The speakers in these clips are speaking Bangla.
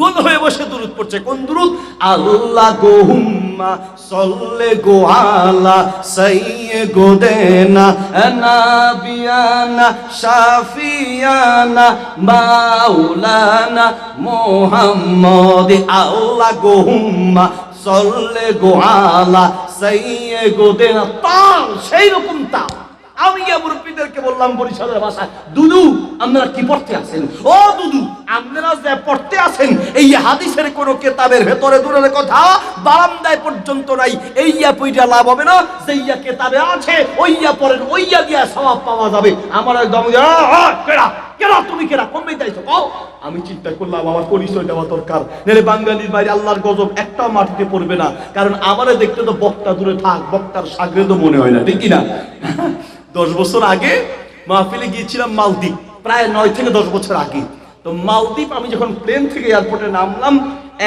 গোল হয়ে বসে দুরুদ পড়ছে। কোন দুরুদ? আল্লাহ গো হুম্মা, সল্লে গো আলা সাইয়ে গো দেনা, নাবিয়ানা, শাফিয়ানা, মাওলানা মোহাম্মদ। আল্লাহ গো হুম্মা, সল্লে গো আলা সাইয়ে গো দেনা, তাল সেই রকম তাল। আমি গিয়ে মুরব্বীদেরকে বললাম, বরিশালের ভাষায়, দুদু, আপনারা কি পড়তে আছেন? ও দুদু, আপনারা যে পড়তে আছেন, এই হাদিসের কোন কেতাবের ভেতরে দূরের কথা বারান্দায় পর্যন্ত নাই। এই ইয়া পইটা লাভ হবে না যে ইয়া কেতাবে আছে, ওই ইয়া পড়েন ওই ইয়া দিয়া সওয়াব পাওয়া যাবে। আমার একদম কেডা কেডা তুমি কেডা কমবে তাইছো কও। আমি চিন্তা করলাম, আমার পরিচয় দেওয়া দরকার। নাহলে বাঙালির বাইরে আল্লাহর গজব একটাও মাটিতে পড়বে না, কারণ আমারে দেখতে তো বক্তা দূরে থাক, বক্তার সাগরে তো মনে হয় না, ঠিক কি না দশ বছর আগে মাহফিলে গিয়েছিলাম মালদ্বীপ, প্রায় নয় থেকে দশ বছর আগে। তো মালদ্বীপ আমি যখন প্লেন থেকে এয়ারপোর্টে নামলাম,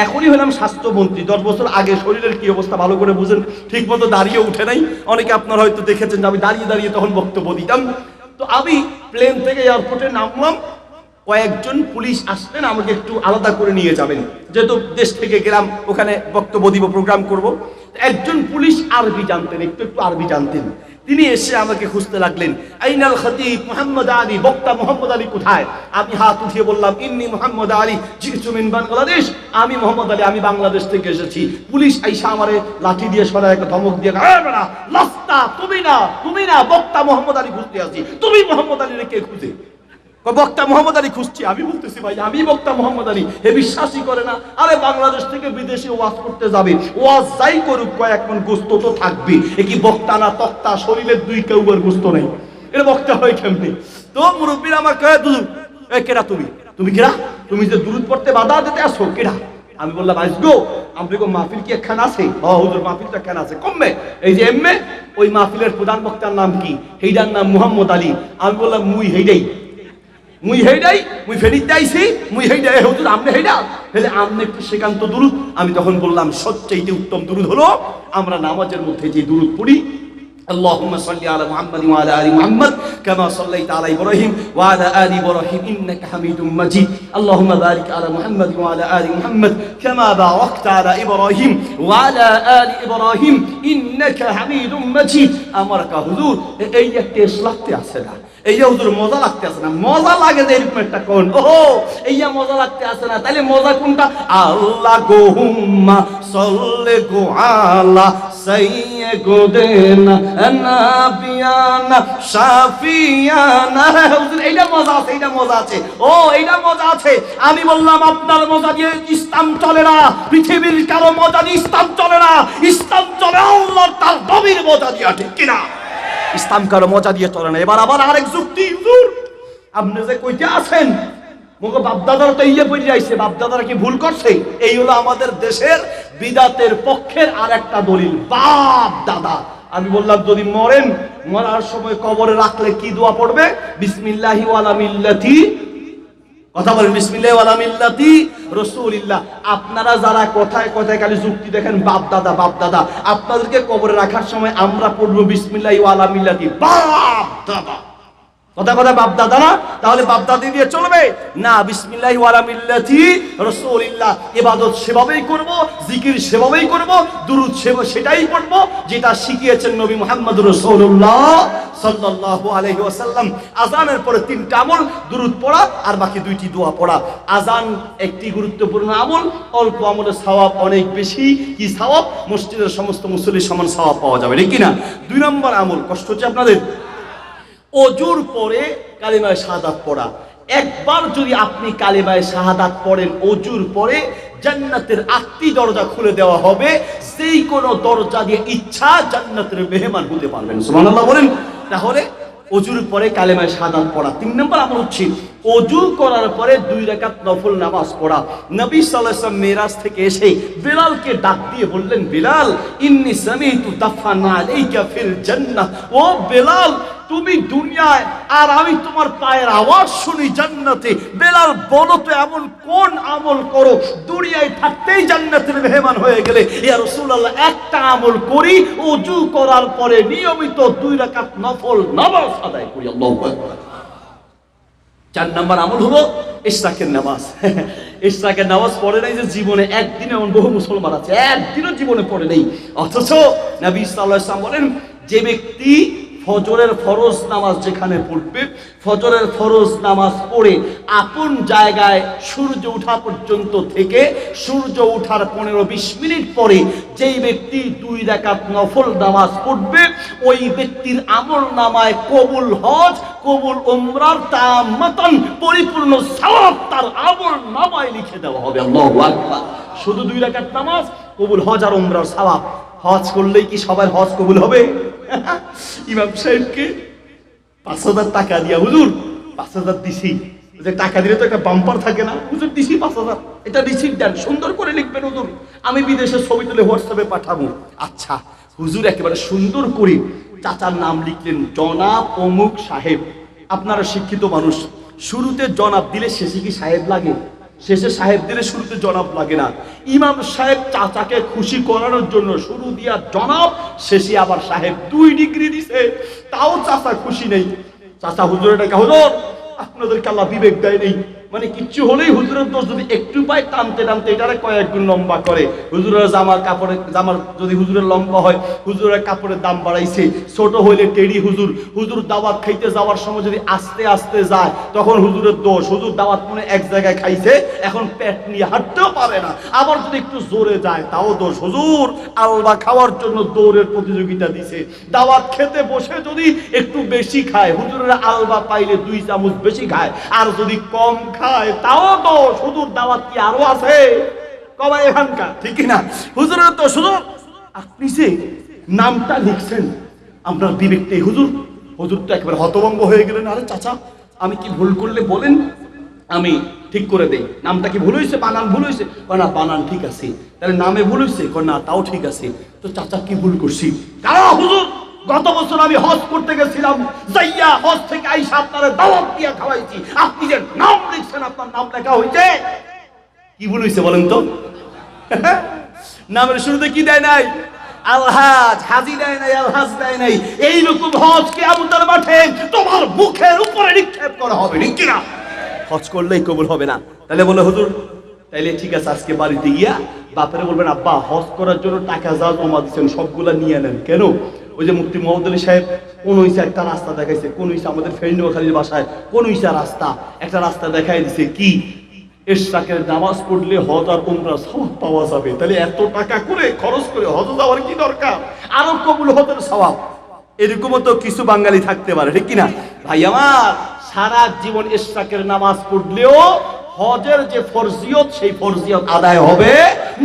এখনই হলাম স্বাস্থ্যমন্ত্রী। দশ বছর আগে শরীরের কি অবস্থা ভালো করে বুঝেন ঠিক মতো দাঁড়িয়ে উঠে নাই। অনেকে আপনারা হয়তো দেখেছেন যে আমি দাঁড়িয়ে দাঁড়িয়ে তখন বক্তব্য দিতাম। তো আমি প্লেন থেকে এয়ারপোর্টে নামলাম, কয়েকজন পুলিশ আসলেন, আমাকে একটু আলাদা করে নিয়ে যাবেন। যেহেতু দেশ থেকে গেলাম, ওখানে বক্তব্য দিব প্রোগ্রাম করব। একজন পুলিশ আরবি জানতেন, একটু একটু আরবি জানতেন। তিনি এসে আমাকে খুঁজতে লাগলেন, আইনাল খতিব মোহাম্মদ আলী, বক্তা মোহাম্মদ আলী কোথায়? আমি হাত উঠিয়ে বললাম, ইন্নি মোহাম্মদ আলী জিতু মিন বাংলাদেশ, আমি মোহাম্মদ আলী, আমি বাংলাদেশ থেকে এসেছি। পুলিশ আইসা আমারে লাঠি দিয়ে সরাই একটা ধমক দিয়ে "এ লাস্তা, তুমি না তুমি না, বক্তা মোহাম্মদ আলী খুঁজতে আসি তুমি মোহাম্মদ আলী কে খুঁজে? বক্তা মোহাম্মদ আলী খুঁজছি। আমি বলতেছি, ভাই, আমি বক্তা মোহাম্মদ আলী। হে বিশ্বাসই করে না। আরে, বাংলাদেশ থেকে বিদেশে ওয়াজ করতে যাবে। ওয়াজ যাই করুক কয়েক মন গোস্ত তো থাকবে। এ কি বক্তা না তক্তা? শরীরের দুই কেউবার গোস্ত নেই। এটা বক্তা হয় কেমনি? তো মুরব্বীর আমার কয়ে দুধ এ, কেডা তুমি? তুমি কেডা? তুমি যে দূরত পড়তে বাধা দিতে আসো, কেডা? আমি বললাম আসগো আমি গো মাহফিল কি একখান আছে? হ হুজুর, মাহফিল তো একখান আছে। কমবে? এই যে এমএ ওই মাহফিলের প্রধান বক্তার নাম কি? হেইডার নাম মুহাম্মদ আলী। আমি বললাম, মুই হেইডাই। মুই হেইডাই মুই ফেরিত যাইছি মুই হেইডাই এ হুজুর আমনে হেইডা হেলে আমনে একটু সেকান্ত দুরুদ আমি তখন বললাম সবচেয়ে উত্তম দুরুদ হলো আমরা নামাজের মধ্যে যে দুরুদ পড়ি اللهم صل على محمد وعلى ال محمد كما صليت على ابراهيم وعلى ال ابراهيم انك حميد مجيد اللهم بارك على محمد وعلى ال محمد كما باركت على ابراهيم وعلى ال ابراهيم انك حميد مجيد امرك حضور এই একটা ইসলাতে আছে না এই যে হুজুর, মজা লাগতে আছে না? মজা লাগে যে এরকম একটা কোন? ও এই যে মজা লাগতে আছে না? তাহলে মজা কোনটা? আল্লাহ গো হুম্মা, সল্লে গো আলা, সাইয়ে গো দেনা, নাবিয়ানা, শাফিয়ানা। হুজুর, এইটা মজা আছে, এইটা মজা আছে। ও, এইটা মজা আছে। আমি বললাম, আপনার মজা দিয়ে ইসলাম চলে না। পৃথিবীর কারও মজা দিয়ে ইসলাম চলে না। ইসলাম চলে আল্লাহ তার নবীর মজা দিয়া, ঠিক কিনা? ইসলাম কারও মজা দিয়ে চলে না। এবার আবার আরেক যুক্তি আপনি যে কইতে আছেন মুখে বাপদাদারা তো ইয়ে পড়ে যাইছে বাপদাদারা কি ভুল করছে? এই হলো আমাদের দেশের বিদাতের পক্ষের আর একটা দলিল বাপ দাদা আমি বললাম, যদি মরেন, মরার সময় কবরে রাখলে কি দোয়া পড়বে? বিসমিল্লাহি ওয়ালা কথা বলেন, বিসমিল্লাহ ওয়ালা মিল্লাতি রাসূলিল্লাহ। আপনারা যারা কথায় কথায় খালি যুক্তি দেখেন, বাপ দাদা বাপ দাদা, আপনাদেরকে কবরে রাখার সময় আমরা পড়ব বিসমিল্লাহ ওয়ালা মিল্লাতি। বাপ দাদা। কথা কথা বাপ দাদা না? তাহলে বাপ দাদি দিয়ে চলবে। না, বিসমিল্লাহ ওয়ালা মিল্লাতি রাসূলিল্লাহ। ইবাদত সেভাবেই করব, জিকির সেভাবেই করব, দুরূদ সেবা সেটাই পড়ব, যেটা শিখিয়েছেন নবী মুহাম্মদ রাসূলুল্লাহ। সাল্লাল্লাহু আলাইহি ওয়াসাল্লাম আজানের পরে তিনটা আমল, দুরূদ পড়া আর বাকি দুইটি দোয়া পড়া। আজান একটি গুরুত্বপূর্ণ আমল, অল্প আমলের সওয়াব অনেক বেশি। কি সওয়াব? মসজিদের সমস্ত মুসল্লির সমান সওয়াব পাওয়া যাবে, ঠিক কি না দুই নম্বর আমল, কষ্ট হচ্ছে আপনাদের? অজুর পরে কালিমায় শাহাদাত পড়া। একবার যদি আপনি কালিমায় শাহাদাত পড়েন অজুর পরে, জান্নাতের আটটি দরজা খুলে দেওয়া হবে। সেই কোন দরজা দিয়ে ইচ্ছা জান্নাতের মেহমান হতে পারবেন। সুবহানাল্লাহ বলেন। তাহলে অজুর পরে কালেমায় সাদাত পড়া। তিন নম্বর আমল হচ্ছে অজু করার পরে দুই রেখাত নফল নামাজ পড়া। নবী সাল্লাম মেরাজ থেকে এসে বিলালকে ডাক দিয়ে বললেন, বিলাল, ইন্নি সামিতু তু আলাইকা জান্নাহ। ও বেলাল তুমি দুনিয়ায় আর আমি তোমার পায়ের আওয়াজ শুনি জান্নাতে। বেলাল, বলো তো এমন কোন আমল করো? দুনিয়ায় থাকতেই জান্নাতের মেহমান হয়ে গেলে। ইয়া রাসূলুল্লাহ, একটা আমল করি ওযু করার পরে নিয়মিত দুই রাকাত নফল নামাজ আদায় করি। আল্লাহু আকবার। চার নাম্বার আমল হলো ইশরাকের নামাজ। ইশরাকের নামাজ পড়ে নাই যে জীবনে একদিনে এমন বহু মুসলমান আছে, একদিনও জীবনে পড়ে নেই। অথচ নবী ওয়াসাল্লাম বলেন, যে ব্যক্তি ফজরের ফরজ নামাজ যেখানে পড়বে, ফজরের ফরজ নামাজ পড়ে আপন জায়গায় সূর্য ওঠা পর্যন্ত থেকে সূর্য ওঠার পনেরো বিশ মিনিট পরে যেই ব্যক্তি দুই রাকাত নফল নামাজ পড়বে, ওই ব্যক্তির আমল নামায় কবুল হজ, কবুল উমরার তামাতান পরিপূর্ণ সওয়াব তার আমল নামায় লিখে দেওয়া হবে। শুধু দুই রাকাত নামাজ, কবুল হজ আর উমরার সওয়াব। হজ করলেই কি সবার হজ কবুল হবে? ইমাম সাহেবকে পাঁচ হাজার টাকা দিয়া হুজুর, পাঁচ হাজার দিছি। যে টাকা দিলে তো একটা বাম্পার থাকে না। হুজুর, দিছি পাঁচ হাজার। এটা রিসিভ দেন, সুন্দর করে লিখবেন হুজুর। আমি বিদেশে ছবি তুলে হোয়াটসঅ্যাপে পাঠাবো। আচ্ছা হুজুর একেবারে সুন্দর করে চাচার নাম লিখলেন জনাব অমুক সাহেব। আপনারা শিক্ষিত মানুষ। শুরুতে জনাব দিলে শেষে কি সাহেব লাগে? শেষে সাহেব দিলে শুরুতে জনাব লাগে না। ইমাম সাহেব চাচাকে খুশি করানোর জন্য শুরু দিয়া জনাব, শেষে আবার সাহেব দুই ডিগ্রি দিছে, তাও চাচা খুশি নেই। চাচা, হুজুর, এটা হুজুর আপনাদেরকে আল্লাহ বিবেক দেয় নেই। মানে কিচ্ছু হলেই হুজুরের দোষ যদি একটু পায়, টানতে টানতে এটারে কয়েক গুণ লম্বা করে। হুজুরের জামার কাপড়ের জামার যদি হুজুরের লম্বা হয়, হুজুরের কাপড়ের দাম বাড়াইছে। ছোট হইলে টেরি হুজুর। হুজুর দাওয়াত খাইতে যাওয়ার সময় যদি আস্তে আস্তে যায়, তখন হুজুরের দোষ। হুজুর দাওয়াত মনে এক জায়গায় খাইছে, এখন পেট নিয়ে হাঁটতেও পারে না। আবার যদি একটু জোরে যায়, তাও দোষ। হুজুর, আলবা খাওয়ার জন্য দৌড়ের প্রতিযোগিতা দিছে। দাওয়াত খেতে বসে যদি একটু বেশি খায়, হুজুরের আলবা পাইলে দুই চামচ বেশি খায়। আর যদি কম খায় তাও দোষ হুজুর দাওয়াত কি আরও আছে? কবাই এখানকার। ঠিক না হুজুরের তো শুধু আপনি যে নামটা লিখছেন। আপনার বিবেকটাই হুজুর। হুজুর তো একেবারে হতভম্ব হয়ে গেলেন। আরে চাচা আমি কি ভুল করলে বলেন? আমি ঠিক করে দেই। নামটা কি ভুল হয়েছে বানান ভুল হয়েছে না বানান ঠিক আছে। তাহলে নামে ভুল হয়েছে না তাও ঠিক আছে। তো চাচা কি ভুল করছি? কারণ হুজুর। গত বছর আমি হজ করতে গেছিলাম। যাইয়া হজ থেকে আইসা আপনারা দাওয়াত দিয়া খাওয়াইছি। আপনি যে নাম আপনার নাম লেখা হয়েছে কি ভুল হয়েছে বলেন তো? নামের শুরুতে কি দেয় নাই? আলহাজ, হাজি দেয় নাই, আলহাজ দেয় নাই। এইরকম হজ কে আমতার মাঠে তোমার মুখের উপরে নিক্ষেপ করা হবে, ঠিক কিনা? হজ করলেই কবুল হবে না। তাহলে বলে, হুজুর, তাইলে ঠিক আছে, আজকে বাড়িতে গিয়া বাপরে বলবেন, আব্বা, হজ করার জন্য টাকা যা জমা দিচ্ছেন সবগুলা নিয়ে নেন। কেন? ওই যে মুক্তি মোহাম্মদ আলী সাহেব, কোন হইছে একটা রাস্তা দেখাইছে, কোন হইছে আমাদের ফেরনোখালির বাসায়, কোন হইছে রাস্তা? একটা রাস্তা দেখাই দিছে কি? এশরাকের নামাজ পড়লে হজ আর উমরা সওয়াব পাওয়া যাবে। তাহলে এত টাকা করে খরচ করে হজ যাওয়ার কি দরকার? আরও কবুল হজের সওয়াব। এরকমও তো কিছু বাঙালি থাকতে পারে, ঠিক কিনা? ভাই, আমার সারা জীবন ইশরাকের নামাজ পড়লেও হজের যে ফরজিয়ত, সেই ফরজিয়ত আদায় হবে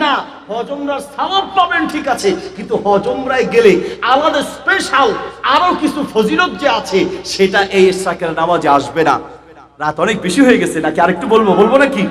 না। হজমরার সওয়াব পাবেন, ঠিক আছে। কিন্তু হজমরায় গেলে আলাদা স্পেশাল আরও কিছু ফজিলত যে আছে, সেটা এই সাকের নামাজে আসবে না। রাত অনেক বেশি হয়ে গেছে, নাকি আরেকটু বলব? বলব নাকি?